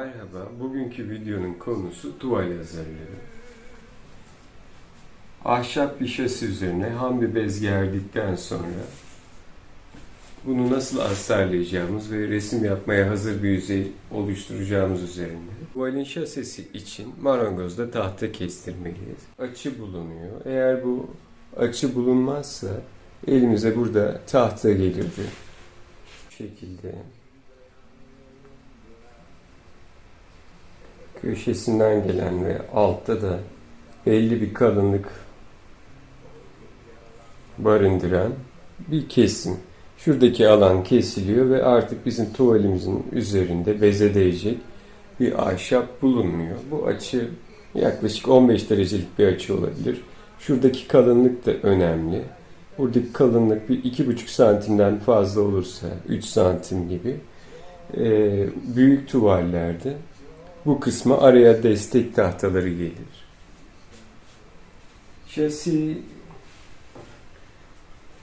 Merhaba, bugünkü videonun konusu tuval hazırlığı. Ahşap bir şasi üzerine ham bir bez gerdikten sonra bunu nasıl astarlayacağımız ve resim yapmaya hazır bir yüzey oluşturacağımız üzerinde. Tuvalin şasisi için marangozda tahta kestirmeliyiz. Açı bulunuyor. Eğer bu açı bulunmazsa elimize burada tahta gelirdi. Bu şekilde köşesinden gelen ve altta da belli bir kalınlık barındıran bir kesim. Şuradaki alan kesiliyor ve artık bizim tuvalimizin üzerinde beze değecek bir ahşap bulunmuyor. Bu açı yaklaşık 15 derecelik bir açı olabilir. Şuradaki kalınlık da önemli. Buradaki kalınlık bir iki buçuk santimden fazla olursa 3 santim gibi büyük tuvallerde bu kısma araya destek tahtaları gelir. Şasi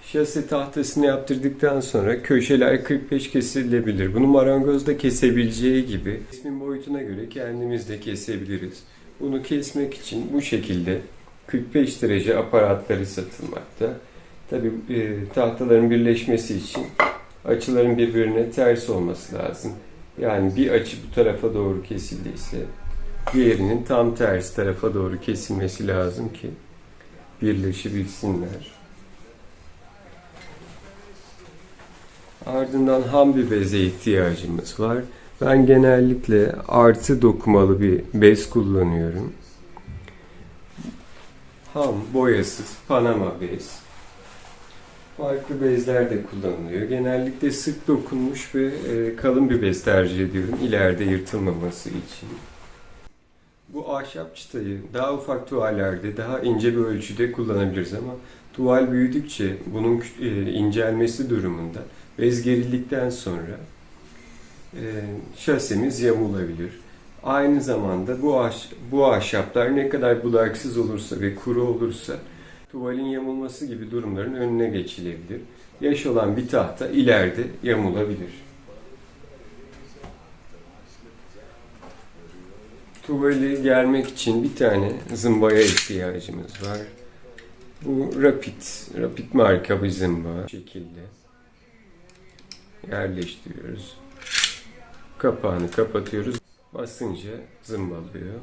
şasi tahtasını yaptırdıktan sonra köşeler 45 kesilebilir. Bunu marangozda kesebileceği gibi resmin boyutuna göre kendimiz de kesebiliriz. Bunu kesmek için bu şekilde 45 derece aparatları satılmakta. Tabi e, tahtaların birleşmesi için açıların birbirine ters olması lazım. Yani bir açı bu tarafa doğru kesildiyse diğerinin tam tersi tarafa doğru kesilmesi lazım ki birleşebilsinler. Ardından ham bir beze ihtiyacımız var. Ben genellikle artı dokumalı bir bez kullanıyorum. Ham, boyasız, panama bez. Farklı bezler de kullanılıyor. Genellikle sık dokunmuş ve e, kalın bir bez tercih ediyorum ileride yırtılmaması için. Bu ahşap çıtayı daha ufak tuvallerde daha ince bir ölçüde kullanabiliriz ama tuval büyüdükçe bunun e, incelmesi durumunda bez gerildikten sonra e, şasemiz yamulabilir. Aynı zamanda bu, ahş bu ahşaplar ne kadar bulaksız olursa ve kuru olursa tuvalin yamulması gibi durumların önüne geçilebilir. Yaş olan bir tahta ileride yamulabilir. Tuvali germek için bir tane zımbaya ihtiyacımız var. Bu Rapid, Rapid marka bir zımba şekilde yerleştiriyoruz. Kapağını kapatıyoruz. Basınca zımbalıyor.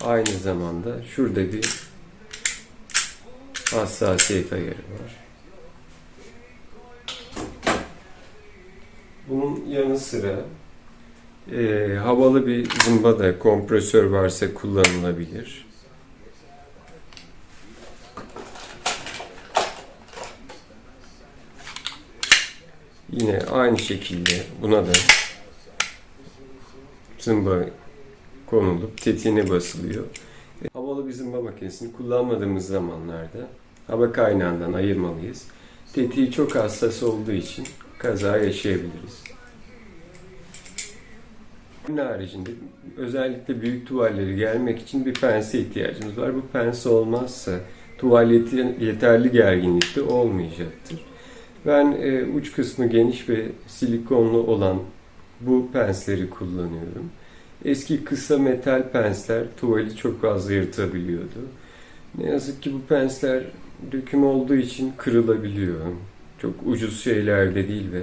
Aynı zamanda şurada bir hassasiyet ayarı var. Bunun yanı sıra e, havalı bir zımba da kompresör varsa kullanılabilir. Yine aynı şekilde buna da zımba konulup tetiğine basılıyor. Havalı bir zımba makinesini kullanmadığımız zamanlarda hava kaynağından ayırmalıyız. Tetiği çok hassas olduğu için kaza yaşayabiliriz. Bunun haricinde özellikle büyük tuvalleri gelmek için bir pense ihtiyacımız var. Bu pense olmazsa tuvaleti yeterli gerginlikte olmayacaktır. Ben e, uç kısmı geniş ve silikonlu olan bu pensleri kullanıyorum. Eski kısa metal pensler tuvali çok fazla yırtabiliyordu. Ne yazık ki bu pensler döküm olduğu için kırılabiliyor. Çok ucuz şeyler de değil ve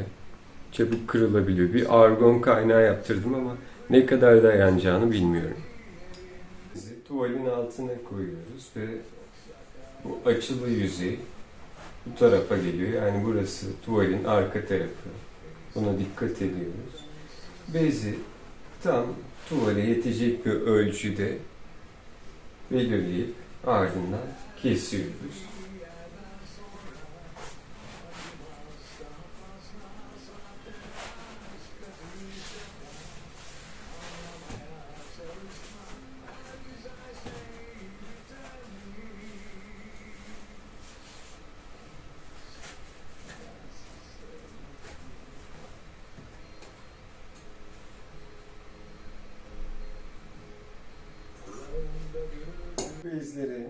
çabuk kırılabiliyor. Bir argon kaynağı yaptırdım ama ne kadar dayanacağını bilmiyorum. Bizi tuvalin altına koyuyoruz ve bu açılı yüzey bu tarafa geliyor. Yani burası tuvalin arka tarafı. Buna dikkat ediyoruz. Bezi tam tuvale yetecek bir ölçüde belirleyip ardından kesiyoruz. Bu bezleri,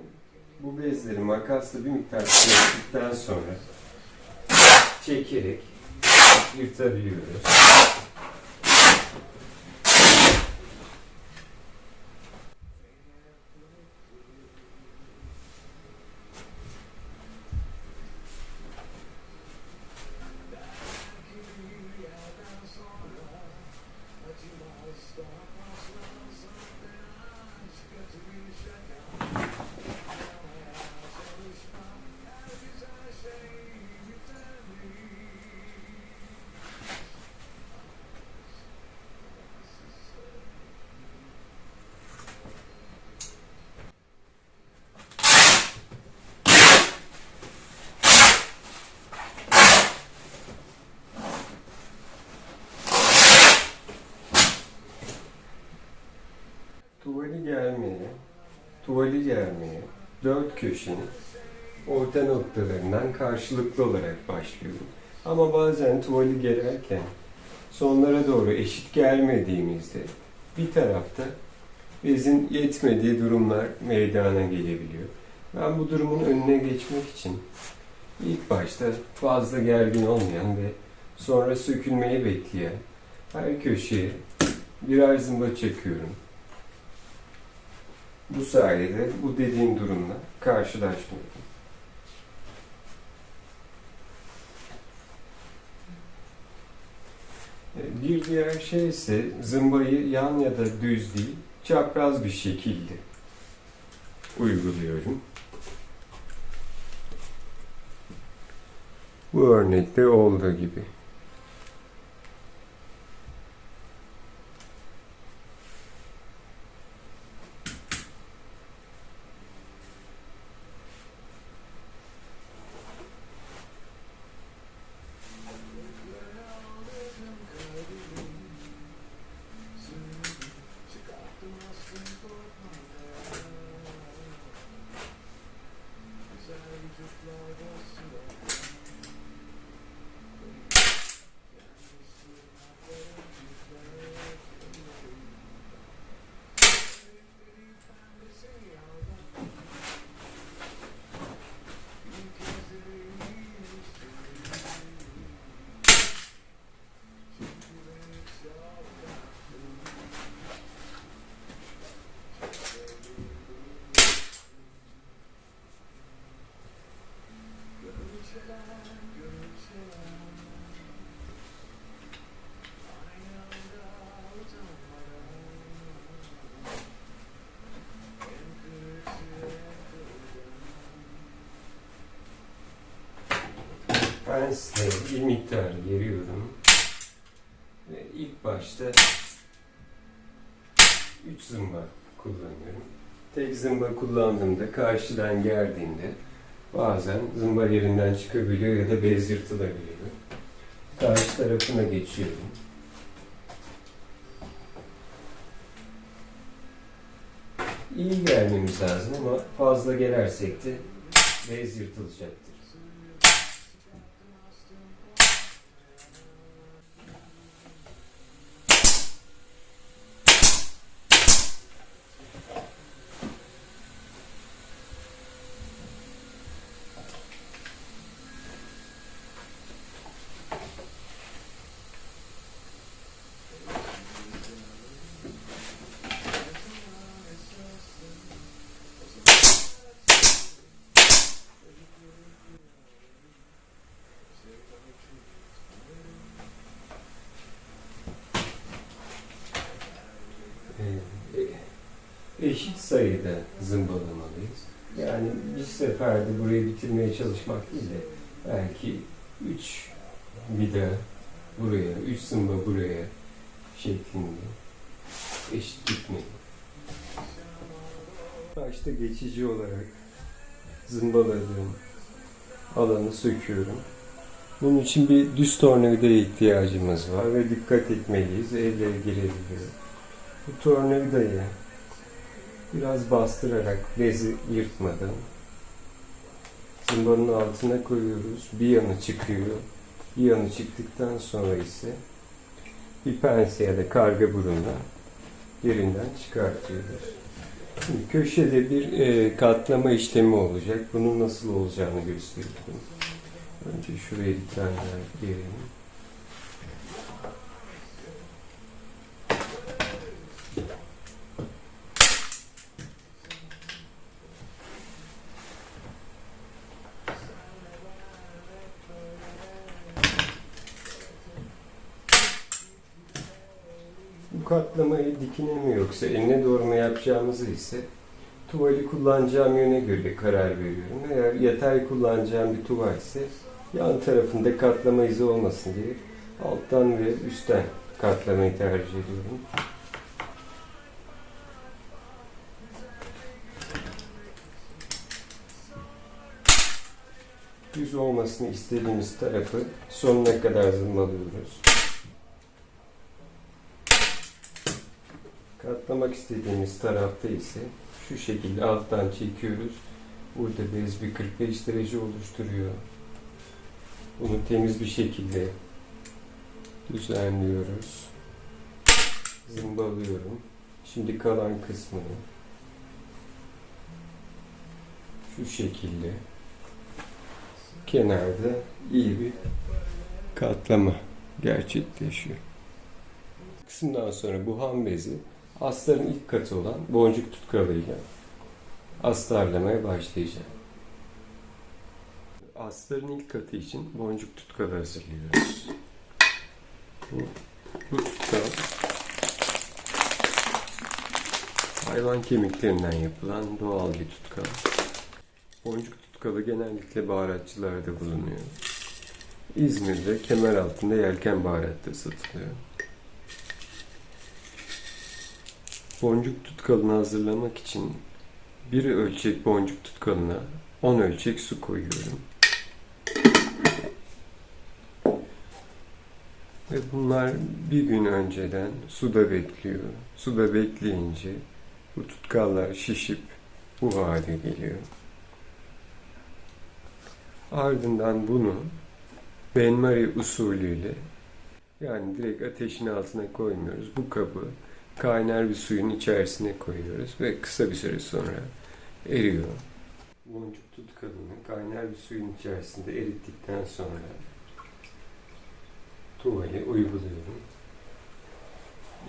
bu bezleri makasla bir miktar kestikten sonra çekerek yırtabiliyoruz. Gelmeye, tuvali gelmeye, dört köşenin orta noktalarından karşılıklı olarak başlıyorum. Ama bazen tuvali gererken sonlara doğru eşit gelmediğimizde bir tarafta bezin yetmediği durumlar meydana gelebiliyor. Ben bu durumun önüne geçmek için ilk başta fazla gergin olmayan ve sonra sökülmeyi bekleyen her köşeye birer zımba çekiyorum. Bu sayede bu dediğim durumla karşılaşmıyorum. E, Bir diğer şey ise zımbayı yan ya da düz değil, çapraz bir şekilde uyguluyorum. Bu örnekte olduğu gibi. Pensle bir miktar geriyorum. Ve ilk başta 3 zımba kullanıyorum. Tek zımba kullandığımda karşıdan geldiğinde bazen zımba yerinden çıkabiliyor ya da bez yırtılabiliyor. Karşı tarafına geçiyorum. İyi gelmemiz lazım ama fazla gelersek de bez yırtılacaktır. Eşit sayıda zımbalamalıyız. Yani bir seferde burayı bitirmeye çalışmak değil de belki 3 vida buraya, 3 zımba buraya şeklinde eşit gitmeli. Başta geçici olarak zımbaladığım alanı söküyorum. Bunun için bir düz tornavidaya ihtiyacımız var ve dikkat etmeliyiz. Elle girebiliyor. Bu tornavidayı biraz bastırarak bezi yırtmadan zımbanın altına koyuyoruz. Bir yanı çıkıyor. Bir yanı çıktıktan sonra ise bir pense ya da karga burunla yerinden çıkartıyoruz. Şimdi köşede bir e, katlama işlemi olacak. Bunun nasıl olacağını göstereyim. Önce şuraya bir tane daha girelim. Katlamayı dikine mi yoksa eline doğru mu yapacağımızı ise tuvali kullanacağım yöne göre karar veriyorum. Eğer yatay kullanacağım bir tuval ise yan tarafında katlama izi olmasın diye alttan ve üstten katlamayı tercih ediyorum. Düz olmasını istediğimiz tarafı sonuna kadar zımbalıyoruz. Katlamak istediğimiz tarafta ise şu şekilde alttan çekiyoruz. Burada bez bir 45 derece oluşturuyor. Bunu temiz bir şekilde düzenliyoruz. Zımbalıyorum. Şimdi kalan kısmını şu şekilde kenarda iyi bir katlama gerçekleşiyor. Kısımdan sonra bu ham bezi astarın ilk katı olan boncuk tutkalıyla astarlamaya başlayacağım. Astarın ilk katı için boncuk tutkalı hazırlıyoruz. Bu, bu tutkal hayvan kemiklerinden yapılan doğal bir tutkal. Boncuk tutkalı genellikle baharatçılarda bulunuyor. İzmir'de kemer altında yelken baharatta satılıyor. Boncuk tutkalını hazırlamak için bir ölçek boncuk tutkalına 10 ölçek su koyuyorum. Ve bunlar bir gün önceden suda bekliyor. Suda bekleyince bu tutkallar şişip bu hale geliyor. Ardından bunu benmari usulüyle yani direkt ateşin altına koymuyoruz. Bu kabı kaynar bir suyun içerisine koyuyoruz ve kısa bir süre sonra eriyor. Boncuk tutkalını kaynar bir suyun içerisinde erittikten sonra tuvale uyguluyorum.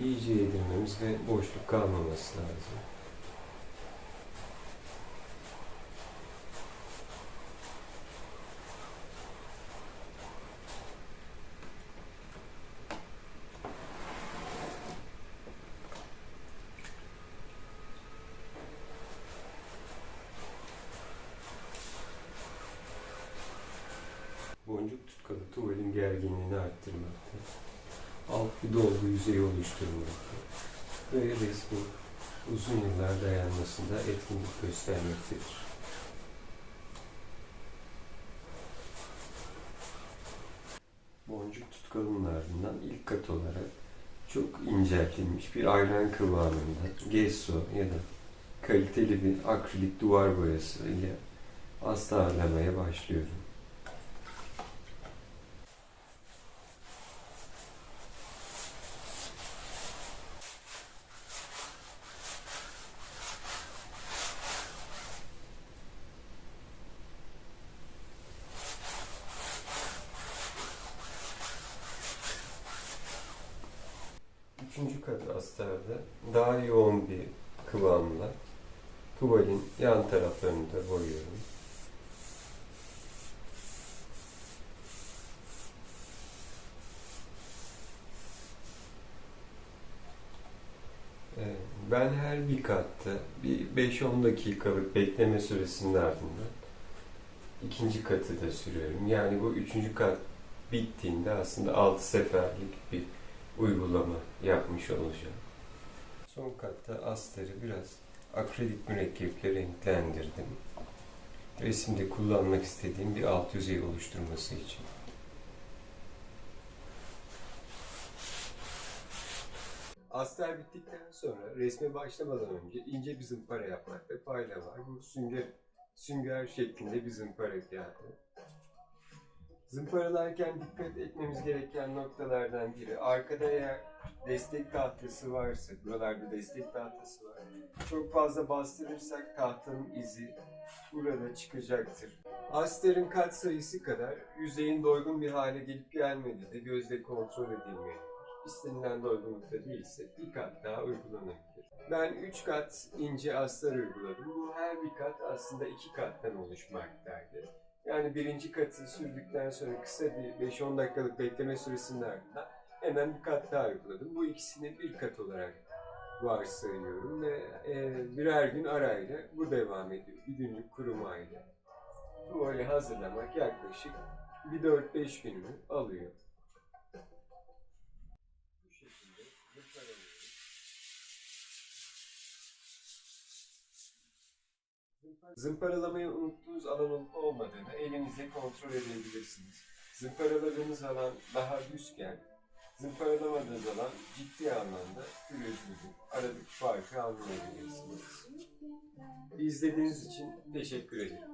İyice yedirmemiz ve boşluk kalmaması lazım. Boncuk tutkalı tuvalin gerginliğini arttırmakta. Alt bir dolgu yüzeyi Ve resmin uzun yıllar dayanmasında etkinlik göstermektedir. Boncuk tutkalının ardından ilk kat olarak çok inceltilmiş bir ayran kıvamında gesso ya da kaliteli bir akrilik duvar boyası ile astarlamaya başlıyorum. Üçüncü kat astarda daha yoğun bir kıvamla tuvalin yan taraflarını da boyuyorum. Ee, Ben her bir katta bir 5-10 dakikalık bekleme süresinin ardından ikinci katı da sürüyorum. Yani bu üçüncü kat bittiğinde aslında 6 seferlik bir uygulama yapmış olacağım. Son katta astarı biraz akrilik mürekkeple renklendirdim. Resimde kullanmak istediğim bir alt yüzey oluşturması için. Astar bittikten sonra resme başlamadan önce ince bir zımpara yapmakta fayda var. Bu sünger, sünger şeklinde bir zımpara kağıdı. Zımparalarken dikkat etmemiz gereken noktalardan biri. Arkada eğer destek tahtası varsa, buralarda destek tahtası var. Çok fazla bastırırsak tahtanın izi burada çıkacaktır. Aster'in kat sayısı kadar yüzeyin doygun bir hale gelip gelmediği de gözle kontrol edilmelidir. İstenilen doygunlukta değilse bir kat daha uygulanabilir. Ben 3 kat ince astar uyguladım. Bu her bir kat aslında iki kattan oluşmaktaydı. Yani birinci katı sürdükten sonra kısa bir 5-10 dakikalık bekleme süresinin ardından hemen bir kat daha uyguladım. Bu ikisini bir kat olarak varsayıyorum ve e, birer gün arayla bu devam ediyor. Bir günlük kurumayla. Tuvali hazırlamak yaklaşık bir 4-5 günümü alıyor. Bu şekilde zımparalıyorum. Zımparalamayı unuttuğunuz alan olup olmadığını elinizle kontrol edebilirsiniz. Zımparaladığınız alan daha düzken, zımparalamadığınız alan ciddi anlamda pürüzlüdür. Aradaki farkı anlayabilirsiniz. İzlediğiniz için teşekkür ederim.